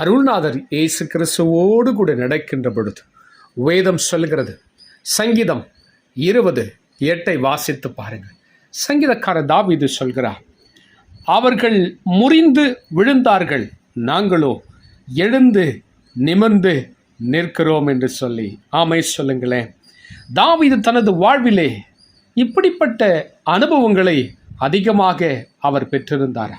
அருள்நாதர் இயேசு கிறிஸ்துவோடு கூட நடக்கின்ற பொழுது வேதம் சொல்கிறது சங்கீதம் இருபது எட்டை வாசித்து பாருங்கள். சங்கீதக்காரர் தாவிது சொல்கிறார் அவர்கள் முறிந்து விழுந்தார்கள் நாங்களோ எழுந்து நிமிர்ந்து நிற்கிறோம் என்று சொல்லி. ஆமை சொல்லுங்களேன். தாவிது தனது வாழ்விலே இப்படிப்பட்ட அனுபவங்களை அதிகமாக அவர் பெற்றிருந்தார்?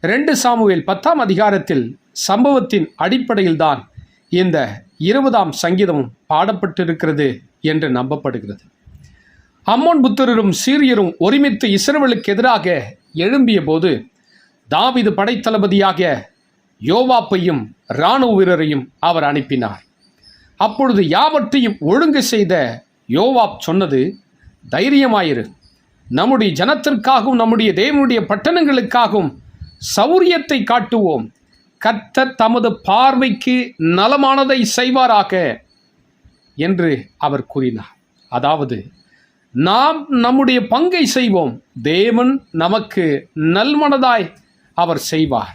ரெண்டு சாமுவேல் பத்தாம் அதிகாரத்தில் சம்பவத்தின் அடிப்படையில்தான் இந்த இருபதாம் சங்கீதம் பாடப்பட்டிருக்கிறது என்று நம்பப்படுகிறது. அம்மோன் புத்திரரும் சீரியரும் ஒருமித்து இஸ்ரவேலுக்கு எதிராக எழும்பிய போது தாவிது படைத்தளபதியாக யோவாப்பையும் இராணுவ வீரரையும் அவர் அனுப்பினார். அப்பொழுது யாவற்றையும் ஒழுங்கு செய்த யோவாப் சொன்னது தைரியமாயிரு. நம்முடைய ஜனத்திற்காகவும் நம்முடைய தேவனுடைய பட்டணங்களுக்காகவும் சௌரியத்தை காட்டுவோம். கர்த்தர் தமது பார்வைக்கு நலமானதை செய்வாராக என்று அவர் கூறினார். அதாவது நாம் நம்முடைய பங்கை செய்வோம். தேவன் நமக்கு நல்மனதாய் அவர் செய்வார்.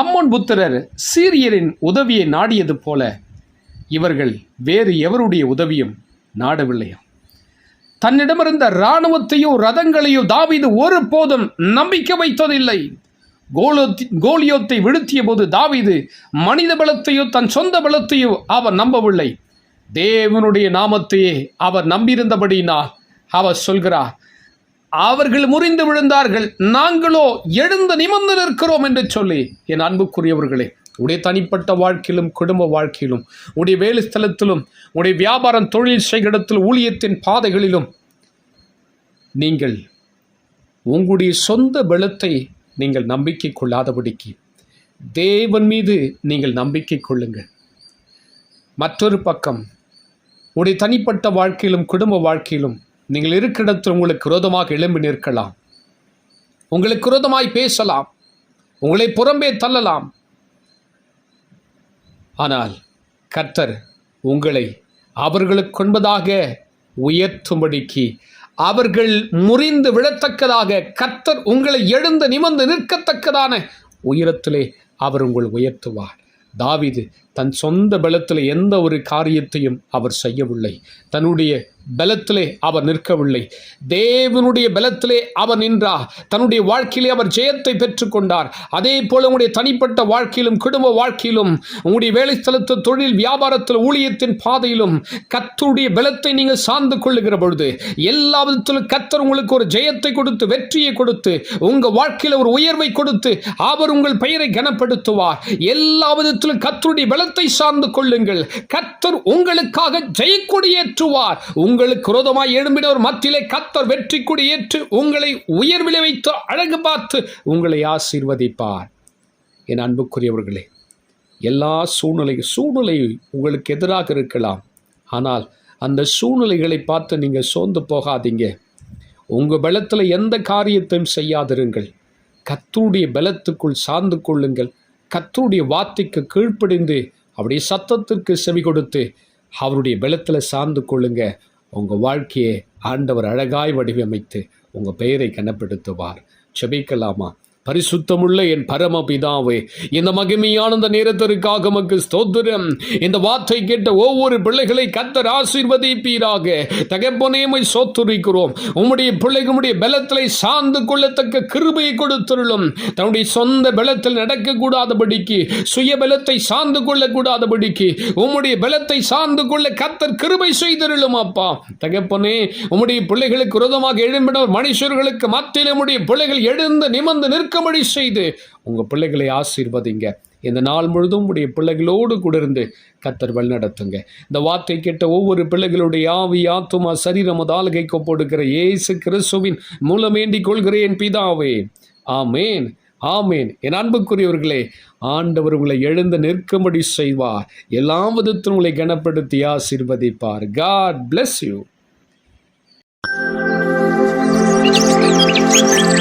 அம்மன் புத்திரர் சீரியரின் உதவியை நாடியது போல இவர்கள் வேறு எவருடைய உதவியும் நாடவில்லையா? தன்னிடமிருந்த இராணுவத்தையோ ரதங்களையோ தாவிது ஒருபோதும் நம்பிக்கை வைத்ததில்லை. கோலோத்தி கோலியோத்தை வீழ்த்திய போது தாவிது மனித பலத்தையோ தன் சொந்த பலத்தையோ அவர் நம்பவில்லை. தேவனுடைய நாமத்தையே அவர் நம்பியிருந்தபடினா அவர் சொல்கிறார். அவர்கள் முறிந்து விழுந்தார்கள் நாங்களோ எழுந்து நிமிர்ந்து நிற்கிறோம் என்று சொல்லி என் அன்புக்குரியவர்களே உடைய தனிப்பட்ட வாழ்க்கையிலும் குடும்ப வாழ்க்கையிலும் உடைய வேலை ஸ்தலத்திலும் உடைய வியாபாரம் தொழில் செய்கிடத்தில் ஊழியத்தின் பாதைகளிலும் நீங்கள் உங்களுடைய சொந்த பலத்தை நீங்கள் நம்பிக்கை கொள்ளாதபடிக்கு தேவன் மீது நீங்கள் நம்பிக்கை கொள்ளுங்கள். மற்றொரு பக்கம் உடைய தனிப்பட்ட வாழ்க்கையிலும் குடும்ப வாழ்க்கையிலும் நீங்கள் இருக்கிற இடத்தில் உங்களுக்கு விரோதமாக எழும்பி நிற்கலாம். உங்களுக்கு விரோதமாய் பேசலாம். உங்களை புறம்பே தள்ளலாம். ஆனால் கர்த்தர் உங்களை அவர்களுக்கு கொன்பதாக உயர்த்தும்படிக்கு அவர்கள் முறிந்து விழத்தக்கதாக கர்த்தர் உங்களை எழுந்து நிமிர்ந்து நிற்கத்தக்கதான உயரத்திலே அவர் உங்களை உயர்த்துவார். தாவிது தன் சொந்த பலத்தில் எந்த ஒரு காரியத்தையும் அவர் செய்யவில்லை. தன்னுடைய பலத்திலே அவர் நிற்கவில்லை. தேவனுடைய பலத்திலே அவர் நின்றார் தன்னுடைய வாழ்க்கையிலே அவர் ஜெயத்தை பெற்றுக்கொண்டார். அதே போல உங்களுடைய தனிப்பட்ட வாழ்க்கையிலும் குடும்ப வாழ்க்கையிலும் உங்களுடைய வேலைஸ்தலத்து தொழில் வியாபாரத்தில் ஊழியத்தின் பாதையிலும் கத்தருடைய பலத்தை நீங்கள் சார்ந்து கொள்ளுகிற பொழுது எல்லா விதத்திலும் கத்தர் உங்களுக்கு ஒரு ஜெயத்தை கொடுத்து வெற்றியை கொடுத்து உங்கள் வாழ்க்கையில் ஒரு உயர்வை கொடுத்து அவர் உங்கள் பெயரை கனப்படுத்துவார். எல்லா விதத்திலும் கத்தருடைய பலத்தை சார்ந்து கொள்ளுங்கள். கத்தர் உங்களுக்காக ஜெயக்கொடியேற்றுவார் உங்களுக்கு குரோதமாய் எழும்பினவர் மத்தியிலே கத்தர் வெற்றி கொடி ஏற்று உங்களை உயர் விளைவித்து அழகு பார்த்து உங்களை ஆசீர்வதிப்பார். என் அன்புக்குரியவர்களே எல்லா சூழ்நிலை சூழ்நிலை உங்களுக்கு எதிராக இருக்கலாம். ஆனால் அந்த சூழ்நிலைகளை பார்த்து நீங்கள் சோர்ந்து போகாதீங்க. உங்கள் பலத்தில் எந்த காரியத்தையும் செய்யாதிருங்கள். கத்தருடைய பலத்துக்குள் சார்ந்து கொள்ளுங்கள். கத்தருடைய வார்த்தைக்கு கீழ்ப்படிந்து அவருடைய சத்தத்திற்கு செவி கொடுத்து அவருடைய பலத்தில் சார்ந்து கொள்ளுங்க. உங்கள் வாழ்க்கையை ஆண்டவர் அழகாய் வடிவமைத்து உங்கள் பெயரை கனப்படுத்துவார். செபிக்கலாமா பரிசுத்தமுள்ள என் பரமபிதாவே இந்த மகிமையான இந்த நேரத்திற்காக மக்கு ஸ்தோத்திரம். இந்த வார்த்தை கேட்ட ஒவ்வொரு பிள்ளைகளை கத்தர் ஆசீர்வதிப்பீராக. தகப்பனேமை சோத்துரிக்கிறோம். உம்முடைய பிள்ளைகளுடைய பலத்திலே சார்ந்து கொள்ளத்தக்க கிருபையை கொடுத்துள்ளும் தன்னுடைய சொந்த பலத்தில் நடக்கக்கூடாதபடிக்கு சுய பலத்தை சார்ந்து கொள்ளக்கூடாதபடிக்கு உம்முடைய பலத்தை சார்ந்து கொள்ள கத்தர் கிருபை செய்திருளும் அப்பா. தகப்பனே உம்முடைய பிள்ளைகளுக்கு விரோதமாக எழும்பினர் மனுஷர்களுக்கு மத்தியில் உம்முடைய பிள்ளைகள் எழுந்து நிமிர்ந்து நிற்க நிற்கும்படி செய்து உங்கள் பிள்ளைகளை ஆசீர்வதிங்க. இந்த நாள் முழுதும் உடைய பிள்ளைகளோடு கூட இருந்து கத்தர் வழிநடத்துங்க. இந்த வார்த்தை கேட்ட ஒவ்வொரு பிள்ளைகளுடைய ஆவி ஆத்துமா சரீரம் தாலகை போடுகிற இயேசு கிறிஸ்துவின் மூலம் கொள்கிறேன் பிதாவே. ஆமேன் ஆமேன். என் அன்புக்குரியவர்களே ஆண்டவர் உங்களை எழுந்து நிற்கும்படி செய்வார். எல்லா விதத்திலும் உங்களை கனப்படுத்தி ஆசீர்வதிப்பார். God bless you Música